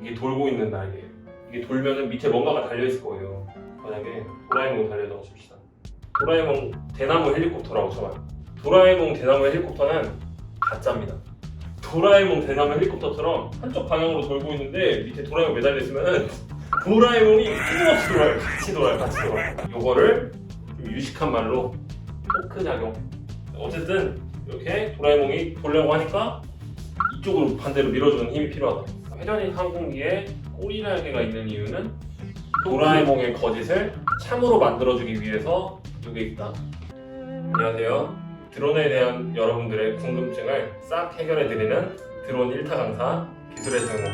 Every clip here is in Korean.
이게 돌고 있는 날개예요. 이게 돌면은 밑에 뭔가가 달려 있을 거예요. 만약에 도라에몽 달려다고 칩시다. 도라에몽 대나무 헬리콥터라고 쳐봐요. 도라에몽 대나무 헬리콥터는 가짜입니다. 도라에몽 대나무 헬리콥터처럼 한쪽 방향으로 돌고 있는데 밑에 도라에몽 매달려 있으면은 도라에몽이 끊임없이 돌아요. 같이 돌아요. 같이 돌아요. 요거를 좀 유식한 말로 포크 작용. 어쨌든 이렇게 도라에몽이 돌려고 하니까 이쪽으로 반대로 밀어주는 힘이 필요하다. 회전식 항공기에 꼬리 날개가 있는 이유는 도라에몽의 거짓을 참으로 만들어주기 위해서 이게 있다. 안녕하세요. 드론에 대한 여러분들의 궁금증을 싹 해결해드리는 드론 1타 강사 기술의 제공.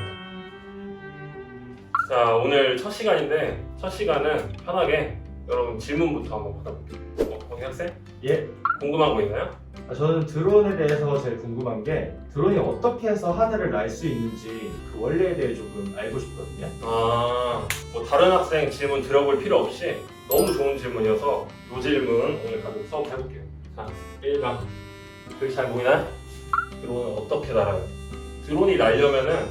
자, 오늘 첫 시간인데 첫 시간은 편하게 여러분 질문부터 한번 받아볼게요. 어, 거기 학생? 예. 궁금한 거 있나요? 아, 저는 드론에 대해서 제일 궁금한 게 드론이 어떻게 해서 하늘을 날 수 있는지 그 원리에 대해 조금 알고 싶거든요. 아, 뭐 다른 학생 질문 들어볼 필요 없이 너무 좋은 질문이어서 이 질문 오늘 가지고 수업 해볼게요. 자, 1번. 여기 잘 보이나요? 드론은 어떻게 날아요? 드론이 날려면은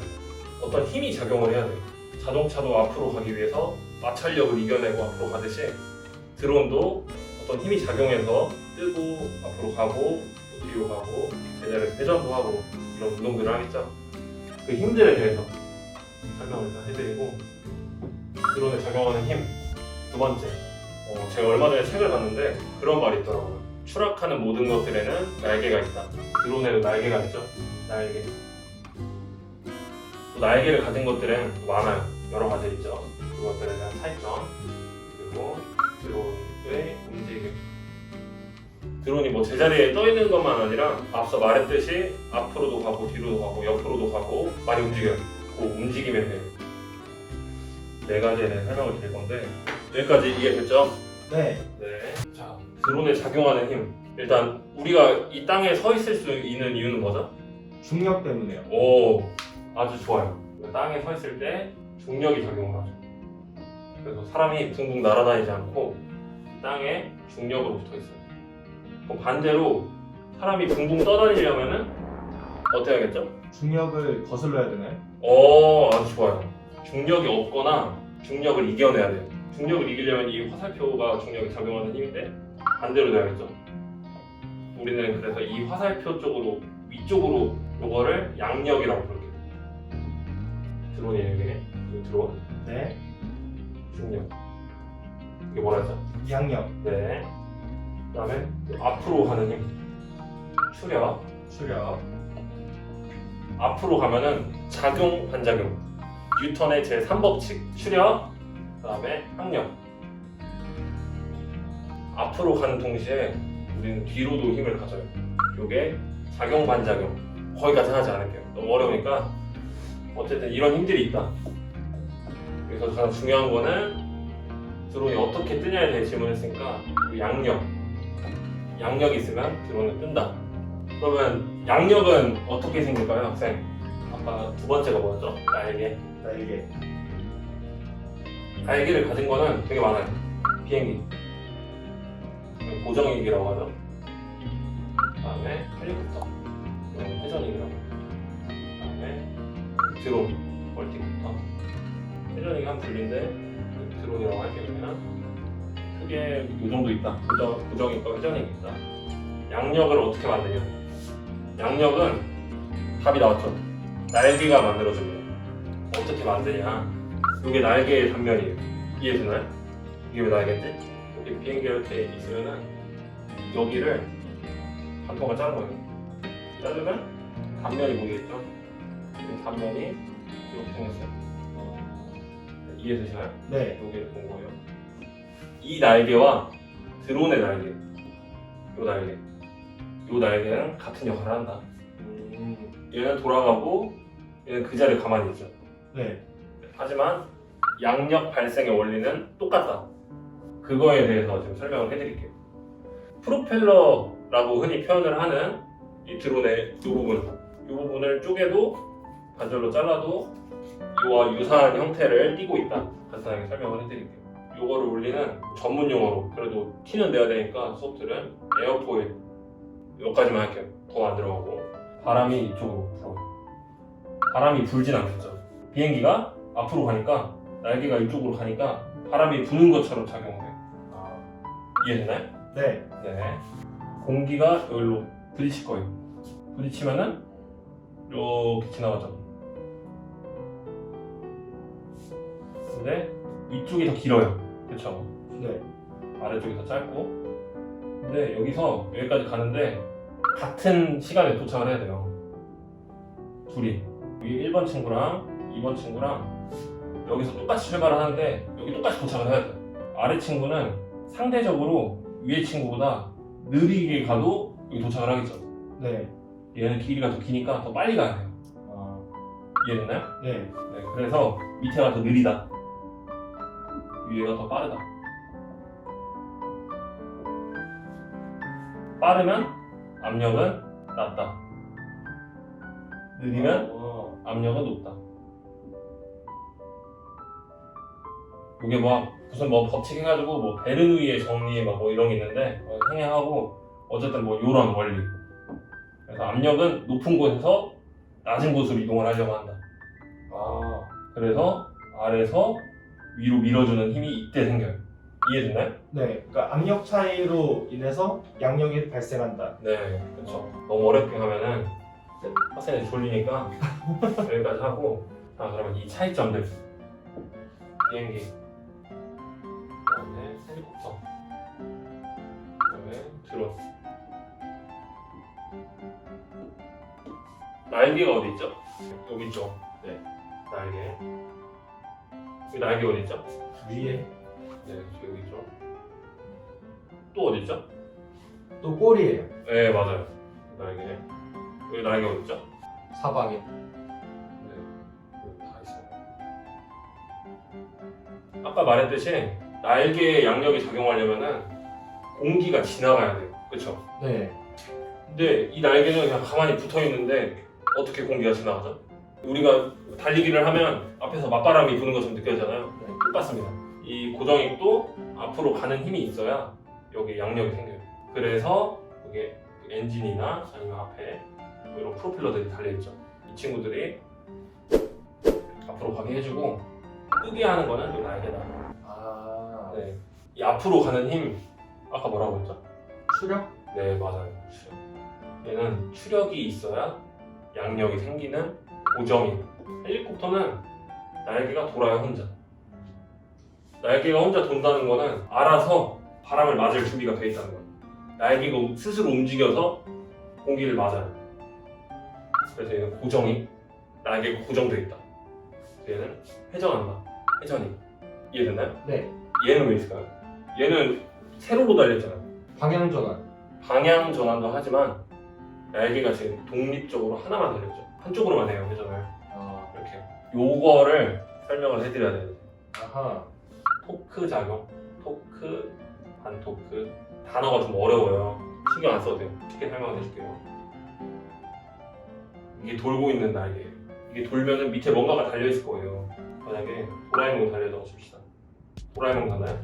어떤 힘이 작용을 해야 돼요. 자동차도 앞으로 가기 위해서 마찰력을 이겨내고 앞으로 가듯이 드론도 어떤 힘이 작용해서 뜨고 앞으로 가고 또 뒤로 가고 제자리에서 회전도 하고 이런 운동들을 하겠죠. 그 힘들에 대해서 설명을 다 해드리고 드론에 작용하는 힘 두 번째. 어, 제가 얼마 전에 책을 봤는데 그런 말이 있더라고요. 추락하는 모든 것들에는 날개가 있다. 드론에도 날개가 있죠. 날개. 또 날개를 가진 것들은 많아요. 여러 가지 있죠. 그것들에 대한 차이점. 그리고 드론이 뭐 제자리에 떠 있는 것만 아니라 앞서 말했듯이 앞으로도 가고 뒤로도 가고 옆으로도 가고 많이 움직여요 그 움직임에 대해 네 가지에 대해 설명을 드릴 건데 여기까지 이해됐죠? 네. 네. 자, 드론에 작용하는 힘. 일단 우리가 이 땅에 서 있을 수 있는 이유는 뭐죠? 중력 때문에요. 오, 아주 좋아요. 땅에 서 있을 때 중력이 작용을 하죠. 그래서 사람이 붕붕 날아다니지 않고 땅에 중력으로 붙어 있어요. 그럼 반대로 사람이 붕붕 떠다니려면은 어떻게 하겠죠? 중력을 거슬러야 되나요? 어, 아주 좋아요. 중력이 없거나 중력을 이겨내야 돼요. 중력을 이기려면 이 화살표가 중력이 작용하는 힘인데 반대로 돼야겠죠. 우리는 그래서 이 화살표 쪽으로 위쪽으로 요거를 양력이라고 부를게요. 드론이에요 이게. 이거 드론, 네. 중력. 이게 뭐라 했죠? 양력, 네. 그다음에 앞으로 가는 힘. 추력. 추력, 앞으로 가면은 작용 반작용. 뉴턴의 제 3법칙. 추력 그다음에 항력. 앞으로 가는 동시에 우리는 뒤로도 힘을 가져요. 요게 작용 반작용. 거기까지 하지 않을게요. 너무 어려우니까 어쨌든 이런 힘들이 있다. 그래서 가장 중요한 거는 드론이 어떻게 뜨냐에 대해 질문했으니까 그 양력 양력이 있으면 드론은 뜬다 그러면 양력은 어떻게 생길까요, 학생? 아까 두 번째가 뭐였죠? 날개. 날개, 날개를 가진 거는 되게 많아요. 비행기. 고정이기라고 하죠. 그다음에 헬리콥터. 이건 회전이기라고. 그다음에 드론, 멀티콥터. 회전이기 한 분리인데 그 드론이라고 할게요. 크게 이 정도 있다. 고정, 고정이과 회전이기 있다. 양력을 어떻게 만드냐? 양력은 답이 나왔죠. 날개가 만들어집니다. 어떻게 만드냐? 이게 날개의 단면이에요. 이해되나요? 이게 왜 날개인지? 여기 비행기 이렇게 있으면은 여기를 한 통을 자른 거예요. 자르면 단면이 보이겠죠? 이 단면이 이렇게 생겼어요. 어, 이해되시나요? 네. 여기를 본 거예요. 이 날개와 드론의 날개, 요 날개, 요 날개는 같은 역할을 한다. 음, 얘는 돌아가고 얘는 그 자리에 가만히 있죠. 네. 하지만 양력 발생의 원리는 똑같다. 그거에 대해서 지금 설명을 해드릴게요. 프로펠러라고 흔히 표현을 하는 이 드론의 이 부분, 이 부분을 쪼개도 반절로 잘라도 이와 유사한 형태를 띠고 있다. 간단하게 설명을 해드릴게요. 이거를 올리는 전문 용어로 그래도 티는 내야 되니까 수업들은 에어포일 여기까지만 할게요. 더 안 들어가고 바람이 이쪽으로 불어요. 바람이 불진 않겠죠. 비행기가 앞으로 가니까 날개가 이쪽으로 가니까 바람이 부는 것처럼 작용을 해요. 아, 이해되나요? 네. 네. 공기가 여기로 부딪힐 거예요. 부딪히면은 이렇게 지나가죠. 근데 이쪽이 더 길어요. 그렇죠? 네. 아래쪽이 더 짧고. 근데 여기서 여기까지 가는데 같은 시간에 도착을 해야 돼요. 둘이. 여기 1번 친구랑 2번 친구랑 여기서 똑같이 출발을 하는데 여기 똑같이 도착을 해야 돼요. 아래 친구는 상대적으로 위에 친구보다 느리게 가도 여기 도착을 하겠죠. 네. 얘는 길이가 더 기니까 더 빨리 가야 돼요. 아, 이해됐나요? 네. 네, 그래서 밑에가 더 느리다. 위에가 더 빠르다. 빠르면 압력은 낮다. 느리면 어, 압력은 높다. 이게 뭐 무슨 뭐 법칙 해가지고 뭐 베르누이의 정리 막뭐 이런 게 있는데 어, 흥행하고 어쨌든 뭐 요런 원리. 그래서 압력은 높은 곳에서 낮은 곳으로 이동을 하려고 한다. 아, 그래서 아래서 위로 밀어주는 힘이 이때 생겨요. 이해됐나요? 네. 그러니까 압력 차이로 인해서 양력이 발생한다. 네, 그렇죠. 너무 어렵게 하면은 학생이 졸리니까 여기까지 하고 자 그러면 이 차이점들 비행기 그다음에 헬리콥터 그다음에 드론 날개가 어디 있죠? 여기 있죠. 네, 날개. 여기 날개 어디 있죠? 위에 네, 여기 있죠. 또 어디 있죠? 또 꼬리예요. 네, 맞아요. 날개. 여기 날개 어디 있죠? 사방에. 네, 여기 다 있어요. 아까 말했듯이 날개에 양력이 작용하려면은 공기가 지나가야 돼요. 그렇죠? 네. 근데 이 날개는 그냥 가만히 붙어 있는데 어떻게 공기가 지나가죠? 우리가 달리기를 하면 앞에서 맞바람이 부는 것처럼 느껴지잖아요. 네. 똑같습니다. 이 고정익도 앞으로 가는 힘이 있어야 여기 양력이 생겨요. 그래서 이게 엔진이나 아니면 앞에 뭐 이런 프로펠러들이 달려있죠. 이 친구들이 앞으로 가게 해주고 끄게 하는 거는 이 날개다. 아, 네. 이 앞으로 가는 힘 아까 뭐라고 했죠? 추력? 네 맞아요. 추력. 얘는 추력이 있어야 양력이 생기는 고정이. 헬리콥터는 날개가 돌아요 혼자. 날개가 혼자 돈다는 거는 알아서 바람을 맞을 준비가 돼 있다는 거예요. 날개가 스스로 움직여서 공기를 맞아요. 그래서 얘는 고정이 날개가 고정돼 있다. 얘는 회전한다. 회전이 이해됐나요? 네. 얘는 왜 있을까요? 얘는 세로로 달렸잖아요. 방향 전환. 방향 전환도 하지만 날개가 지금 독립적으로 하나만 달렸죠. 한쪽으로만 해요 회전을 아, 이렇게. 요거를 설명을 해드려야 돼요. 아하. 토크 작용, 토크, 반토크 단어가 좀 어려워요. 신경 안 써도 돼요. 쉽게 설명을 해줄게요. 이게 돌고 있는 날개. 이게 돌면은 밑에 뭔가가 달려 있을 거예요. 만약에 도라에몽 달려있다고 칩시다. 도라에몽 가나요?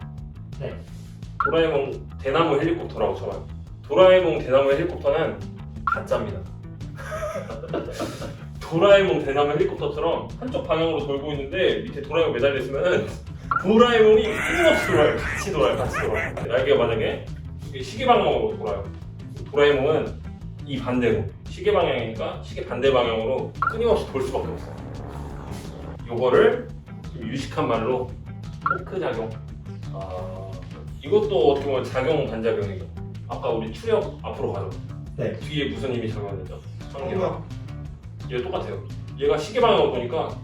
네. 도라에몽 대나무 헬리콥터라고 쳐봐요. 도라에몽 대나무 헬리콥터는 가짜입니다. 도라에몽 대나무 헬리콥터처럼 한쪽 방향으로 돌고 있는데 밑에 도라에몽 매달려 있으면 도라에몽이 끊임없이 돌아요. 같이 돌아요. 같이 돌아요. 날개가 만약에 이게 시계 방향으로 돌아요. 도라에몽은 이 반대로 시계 방향이니까 시계 반대 방향으로 끊임없이 돌 수밖에 없어요. 요거를 좀 유식한 말로 토크 작용. 아, 이것도 어떻게 보면 작용 반작용이죠. 아까 우리 추력 앞으로 가죠. 네. 뒤에 무슨 힘이 작용하죠? 성격. 얘 똑같아요. 얘가 시계 방향으로 보니까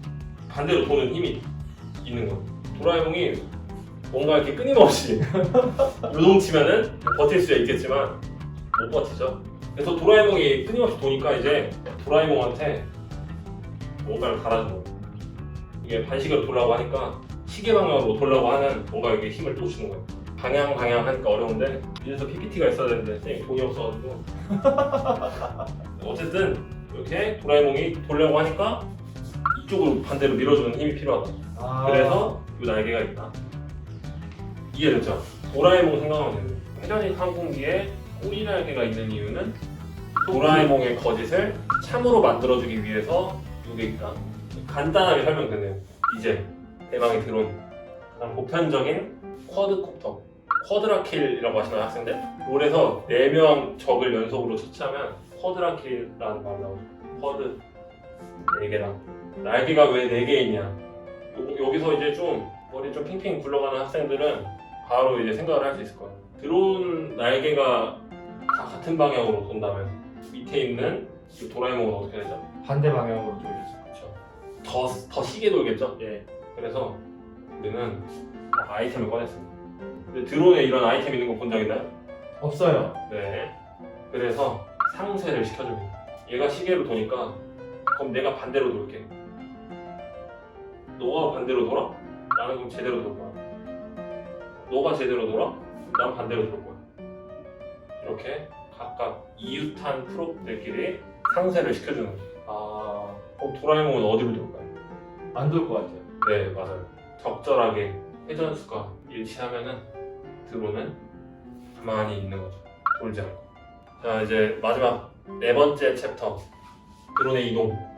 반대로 도는 힘이 있는 거예요. 도라에몽이 뭔가 이렇게 끊임없이 요동치면은 버틸 수야 있겠지만 못 버티죠. 그래서 도라에몽이 끊임없이 도니까 이제 도라에몽한테 뭔가를 갈아준 거예요. 이게 반시계로 돌라고 하니까 시계 방향으로 돌라고 하는 뭔가 이게 힘을 또 주는 거예요. 방향 방향 하니까 어려운데 이래서 PPT가 있어야 되는데 선생님 돈이 없어가지고 어쨌든 이렇게 도라에몽이 돌려고 하니까 이쪽으로 반대로 밀어주는 힘이 필요하다. 아, 그래서 이 날개가 있다. 이해됐죠? 도라에몽 생각하면 돼요. 회전식 항공기에 꼬리 날개가 있는 이유는 도라에몽의 거짓을 참으로 만들어주기 위해서 이게 있다. 간단하게 설명드네요. 이제 대망의 드론 가장 보편적인 쿼드콥터 쿼드라킬이라고 하시나요 학생들? 롤에서 4명 적을 연속으로 처치하면 쿼드라킬이라는 말 나오죠. 쿼드 4개랑 날개가 왜 4개 있냐 요- 여기서 이제 좀 머리 좀 핑핑 굴러가는 학생들은 바로 이제 생각을 할 수 있을 거예요. 드론 날개가 다 같은 방향으로 돈다면 밑에 있는 이 도라에몽은 어떻게 되죠? 반대 방향으로 돌리죠. 그렇죠. 더, 더 시게 돌겠죠? 예. 그래서 우리는 아이템을 꺼냈습니다. 드론에 이런 아이템 있는 거 본 적 있나요? 없어요. 네. 그래서 상쇄를 시켜줍니다. 얘가 시계로 도니까 그럼 내가 반대로 돌게. 너가 반대로 돌아? 나는 그럼 제대로 돌 거야. 너가 제대로 돌아? 난 반대로 돌 거야. 이렇게 각각 이웃한 프로들끼리 상쇄를 시켜주는 거죠. 아, 그럼 도라에몽은 어디로 돌까요? 안 돌 것 같아요. 네, 맞아요. 적절하게 회전수가 일치하면은 드론은 가만히 있는 거죠. 돌지 않고. 자, 이제 마지막 네 번째 챕터. 드론의 이동.